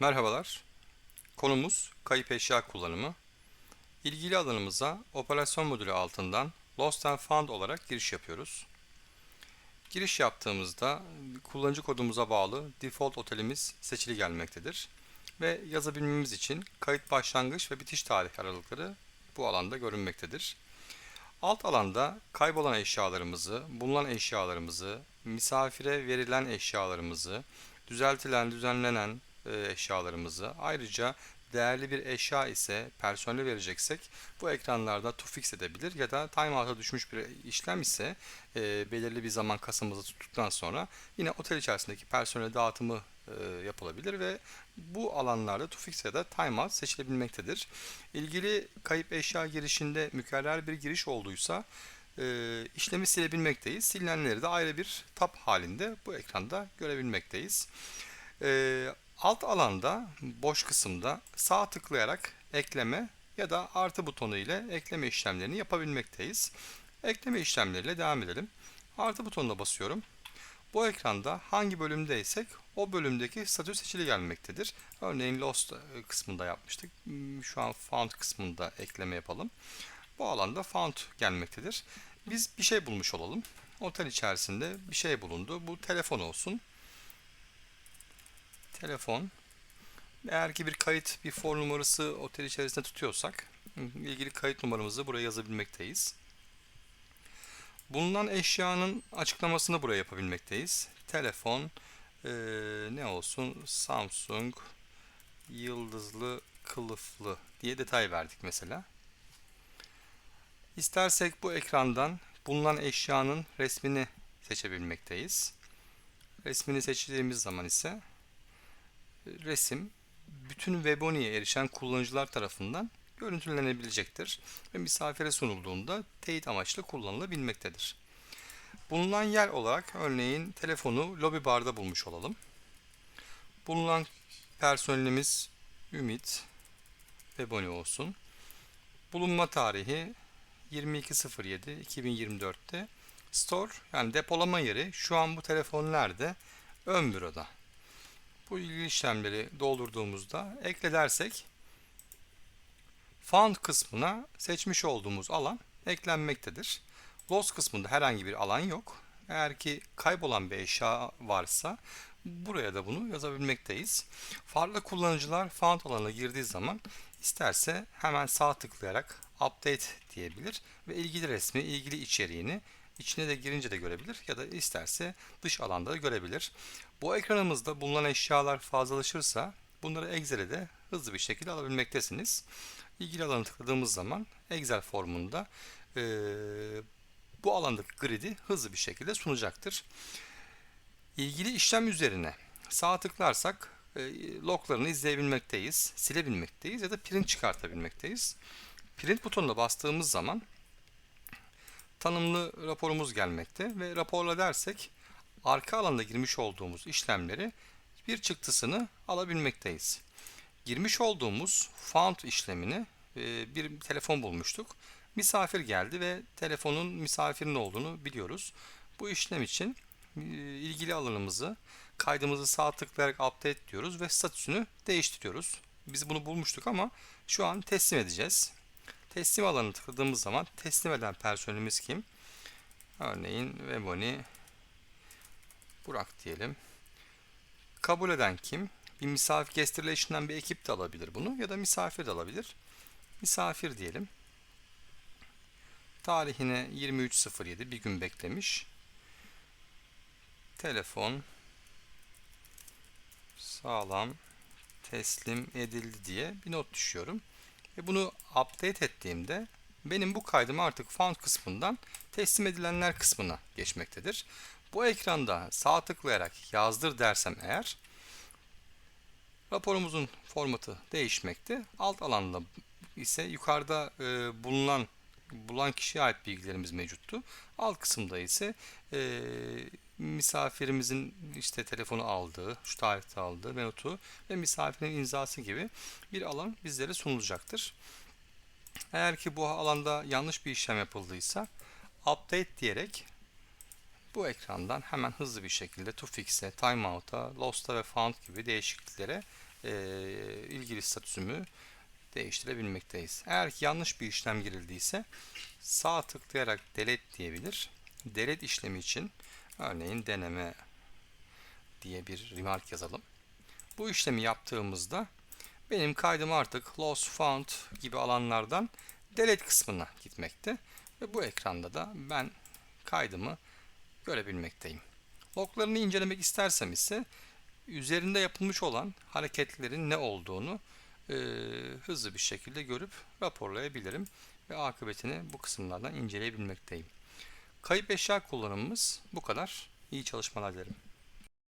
Merhabalar. Konumuz kayıp eşya kullanımı. İlgili alanımıza operasyon modülü altından Lost and Found olarak giriş yapıyoruz. Giriş yaptığımızda kullanıcı kodumuza bağlı default otelimiz seçili gelmektedir. Ve yazabilmemiz için kayıt başlangıç ve bitiş tarih aralıkları bu alanda görünmektedir. Alt alanda kaybolan eşyalarımızı, bulunan eşyalarımızı, misafire verilen eşyalarımızı, düzeltilen, düzenlenen eşyalarımızı, ayrıca değerli bir eşya ise personele vereceksek bu ekranlarda to fix edebilir ya da timeout'a düşmüş bir işlem ise e, belirli bir zaman kasamızı tuttuktan sonra yine otel içerisindeki personel dağıtımı e, yapılabilir ve bu alanlarda to fix ya da timeout seçilebilmektedir. İlgili kayıp eşya girişinde mükerrer bir giriş olduysa e, işlemi silebilmekteyiz. Silinenleri de ayrı bir tab halinde bu ekranda görebilmekteyiz. E, alt alanda boş kısımda sağ tıklayarak ekleme ya da artı butonu ile ekleme işlemlerini yapabilmekteyiz. Ekleme işlemleriyle devam edelim. Artı butonuna basıyorum. Bu ekranda hangi bölümdeysek o bölümdeki statü seçili gelmektedir. Örneğin Lost kısmında yapmıştık. Şu an Found kısmında ekleme yapalım. Bu alanda Found gelmektedir. Biz bir şey bulmuş olalım. Otel içerisinde bir şey bulundu. Bu telefon olsun. Telefon. Eğer ki bir kayıt, bir for numarası otel içerisinde tutuyorsak ilgili kayıt numaramızı buraya yazabilmekteyiz. Bulunan eşyanın açıklamasını buraya yapabilmekteyiz. Telefon e, ne olsun Samsung yıldızlı kılıflı diye detay verdik mesela. İstersek bu ekrandan bulunan eşyanın resmini seçebilmekteyiz. Resmini seçtiğimiz zaman ise resim bütün Weboni'ye erişen kullanıcılar tarafından görüntülenebilecektir ve misafire sunulduğunda teyit amaçlı kullanılabilmektedir. Bulunan yer olarak örneğin telefonu lobi barda bulmuş olalım. Bulunan personelimiz Ümit Weboni olsun. Bulunma tarihi 22.07.2024'te store yani depolama yeri şu an bu telefon nerede? Ön büroda. Bu ilgili işlemleri doldurduğumuzda ekle dersek Found kısmına seçmiş olduğumuz alan eklenmektedir. Lost kısmında herhangi bir alan yok. Eğer ki kaybolan bir eşya varsa buraya da bunu yazabilmekteyiz. Farklı kullanıcılar Found alanına girdiği zaman isterse hemen sağ tıklayarak Update diyebilir ve ilgili resmi, ilgili içeriğini içine de girince de görebilir ya da isterse dış alanda da görebilir. Bu ekranımızda bulunan eşyalar fazlalaşırsa bunları Excel'e hızlı bir şekilde alabilmektesiniz. İlgili alanı tıkladığımız zaman Excel formunda e, bu alandaki grid'i hızlı bir şekilde sunacaktır. İlgili işlem üzerine sağ tıklarsak e, loglarını izleyebilmekteyiz, silebilmekteyiz ya da print çıkartabilmekteyiz. Print butonuna bastığımız zaman tanımlı raporumuz gelmekte ve raporla dersek arka alanda girmiş olduğumuz işlemleri bir çıktısını alabilmekteyiz. Girmiş olduğumuz found işlemini e, bir telefon bulmuştuk. Misafir geldi ve telefonun misafirin olduğunu biliyoruz. Bu işlem için e, ilgili alanımızı kaydımızı sağ tıklayarak update diyoruz ve statüsünü değiştiriyoruz. Biz bunu bulmuştuk ama şu an teslim edeceğiz. Teslim alanı tıkladığımız zaman teslim eden personelimiz kim? Örneğin Weboni Burak diyelim. Kabul eden kim? Bir misafir guest bir ekip de alabilir bunu ya da misafir de alabilir. Misafir diyelim. Tarihine 23.07 bir gün beklemiş. Telefon sağlam teslim edildi diye bir not düşüyorum. Ve bunu update ettiğimde benim bu kaydım artık found kısmından teslim edilenler kısmına geçmektedir. Bu ekranda sağ tıklayarak yazdır dersem eğer raporumuzun formatı değişmekte. Alt alanda ise yukarıda e, bulunan bulan kişiye ait bilgilerimiz mevcuttu. Alt kısımda ise e, misafirimizin işte telefonu aldığı, şu tarihte aldığı menotu ve misafirin imzası gibi bir alan bizlere sunulacaktır. Eğer ki bu alanda yanlış bir işlem yapıldıysa update diyerek bu ekrandan hemen hızlı bir şekilde to fix'e, timeout'a, lost'a ve found gibi değişikliklere e, ilgili statüsümü değiştirebilmekteyiz. Eğer ki yanlış bir işlem girildiyse sağ tıklayarak delete diyebilir. Delete işlemi için örneğin deneme diye bir remark yazalım. Bu işlemi yaptığımızda benim kaydım artık lost found gibi alanlardan delete kısmına gitmekte ve bu ekranda da ben kaydımı görebilmekteyim. Loglarını incelemek istersem ise üzerinde yapılmış olan hareketlerin ne olduğunu e, hızlı bir şekilde görüp raporlayabilirim ve akıbetini bu kısımlardan inceleyebilmekteyim. Kayıp eşya kullanımımız bu kadar. İyi çalışmalar dilerim.